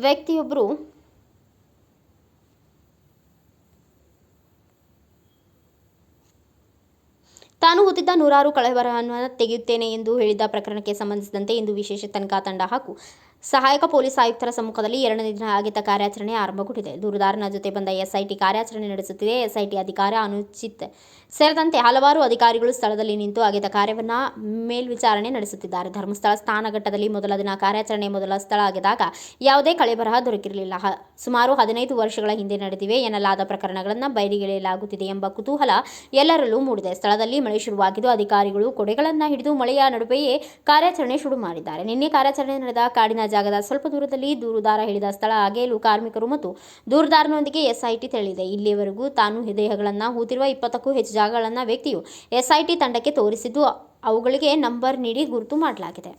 ವ್ಯಕ್ತಿಯೊಬ್ಬರು ತಾನು ಹೊತ್ತಿದ್ದ ನೂರಾರು ಕಳವರವನ್ನು ತೆಗೆಯುತ್ತೇನೆ ಎಂದು ಹೇಳಿದ ಪ್ರಕರಣಕ್ಕೆ ಸಂಬಂಧಿಸಿದಂತೆ ಇಂದು ವಿಶೇಷ ತನಿಖಾ ತಂಡ ಹಾಗೂ ಸಹಾಯಕ ಪೊಲೀಸ್ ಆಯುಕ್ತರ ಸಮ್ಮುಖದಲ್ಲಿ ಎರಡನೇ ದಿನ ಆಗಿದ್ದ ಕಾರ್ಯಾಚರಣೆ ಆರಂಭಗೊಂಡಿದೆ. ದೂರುದಾರನ ಜೊತೆ ಬಂದ ಎಸ್ಐಟಿ ಕಾರ್ಯಾಚರಣೆ ನಡೆಸುತ್ತಿದೆ. ಎಸ್ಐಟಿ ಅಧಿಕಾರಿ ಅನುಚಿತ್ ಸೇರಿದಂತೆ ಹಲವಾರು ಅಧಿಕಾರಿಗಳು ಸ್ಥಳದಲ್ಲಿ ನಿಂತು ಆಗಿದ್ದ ಕಾರ್ಯವನ್ನು ಮೇಲ್ವಿಚಾರಣೆ ನಡೆಸುತ್ತಿದ್ದಾರೆ. ಧರ್ಮಸ್ಥಳ ಸ್ಥಾನಘಟ್ಟದಲ್ಲಿ ಮೊದಲ ದಿನ ಕಾರ್ಯಾಚರಣೆ ಮೊದಲ ಸ್ಥಳ ಆಗಿದಾಗ ಯಾವುದೇ ಕಳೆಬರಹ ದೊರಕಿರಲಿಲ್ಲ. ಸುಮಾರು ಹದಿನೈದು ವರ್ಷಗಳ ಹಿಂದೆ ನಡೆದಿವೆ ಎನ್ನಲಾದ ಪ್ರಕರಣಗಳನ್ನು ಬಯಲಿಗೆಳೆಯಲಾಗುತ್ತಿದೆ ಎಂಬ ಕುತೂಹಲ ಎಲ್ಲರಲ್ಲೂ ಮೂಡಿದೆ. ಸ್ಥಳದಲ್ಲಿ ಮಳೆ ಶುರುವಾಗಿದ್ದು ಅಧಿಕಾರಿಗಳು ಕೊಡೆಗಳನ್ನು ಹಿಡಿದು ಮಳೆಯ ನಡುವೆಯೇ ಕಾರ್ಯಾಚರಣೆ ಶುರು ಮಾಡಿದ್ದಾರೆ. ನಿನ್ನೆ ಕಾರ್ಯಾಚರಣೆ ನಡೆದ ಕಾಡಿನ ಜಾಗದ ಸ್ವಲ್ಪ ದೂರದಲ್ಲಿ ದೂರುದಾರ ಹೇಳಿದ ಸ್ಥಳ. ಅಗೆಯಲು ಕಾರ್ಮಿಕರು ಮತ್ತು ದೂರುದಾರನೊಂದಿಗೆ ಎಸ್ಐಟಿ ತೆರಳಿದೆ. ಇಲ್ಲಿಯವರೆಗೂ ತಾನು ದೇಹಗಳನ್ನು ಹೂತಿರುವ ಇಪ್ಪತ್ತಕ್ಕೂ ಹೆಚ್ಚು ಜಾಗಗಳನ್ನು ವ್ಯಕ್ತಿಯು ಎಸ್ಐಟಿ ತಂಡಕ್ಕೆ ತೋರಿಸಿದ್ದು, ಅವುಗಳಿಗೆ ನಂಬರ್ ನೀಡಿ ಗುರುತು ಮಾಡಲಾಗಿದೆ.